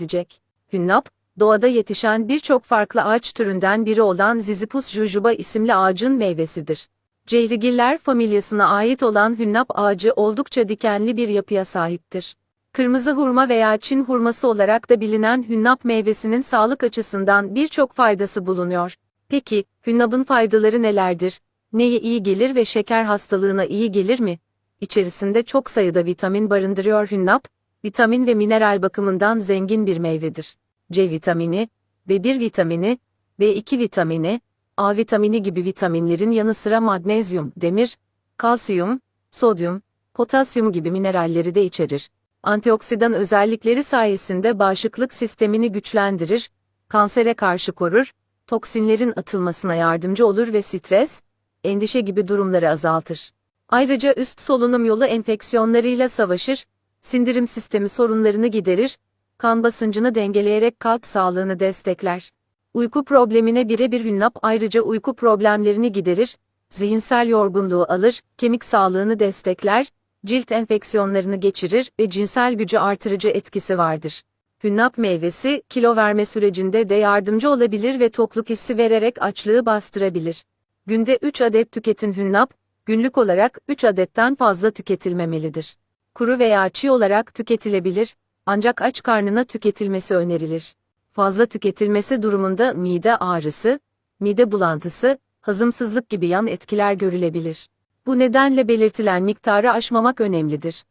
edecek. Hünnap, doğada yetişen birçok farklı ağaç türünden biri olan Zizipus jujuba isimli ağacın meyvesidir. Cehrigiller familyasına ait olan hünnap ağacı oldukça dikenli bir yapıya sahiptir. Kırmızı hurma veya Çin hurması olarak da bilinen hünnap meyvesinin sağlık açısından birçok faydası bulunuyor. Peki, hünnapın faydaları nelerdir? Neye iyi gelir ve şeker hastalığına iyi gelir mi? İçerisinde çok sayıda vitamin barındırıyor hünnap, vitamin ve mineral bakımından zengin bir meyvedir. C vitamini, B1 vitamini, B2 vitamini, A vitamini gibi vitaminlerin yanı sıra magnezyum, demir, kalsiyum, sodyum, potasyum gibi mineralleri de içerir. Antioksidan özellikleri sayesinde bağışıklık sistemini güçlendirir, kansere karşı korur, toksinlerin atılmasına yardımcı olur ve stres, endişe gibi durumları azaltır. Ayrıca üst solunum yolu enfeksiyonlarıyla savaşır, sindirim sistemi sorunlarını giderir, kan basıncını dengeleyerek kalp sağlığını destekler. Uyku problemine birebir hünnap ayrıca uyku problemlerini giderir, zihinsel yorgunluğu alır, kemik sağlığını destekler, cilt enfeksiyonlarını geçirir ve cinsel gücü artırıcı etkisi vardır. Hünnap meyvesi, kilo verme sürecinde de yardımcı olabilir ve tokluk hissi vererek açlığı bastırabilir. Günde 3 adet tüketin hünnap, günlük olarak 3 adetten fazla tüketilmemelidir. Kuru veya çiğ olarak tüketilebilir, ancak aç karnına tüketilmesi önerilir. Fazla tüketilmesi durumunda mide ağrısı, mide bulantısı, hazımsızlık gibi yan etkiler görülebilir. Bu nedenle belirtilen miktarı aşmamak önemlidir.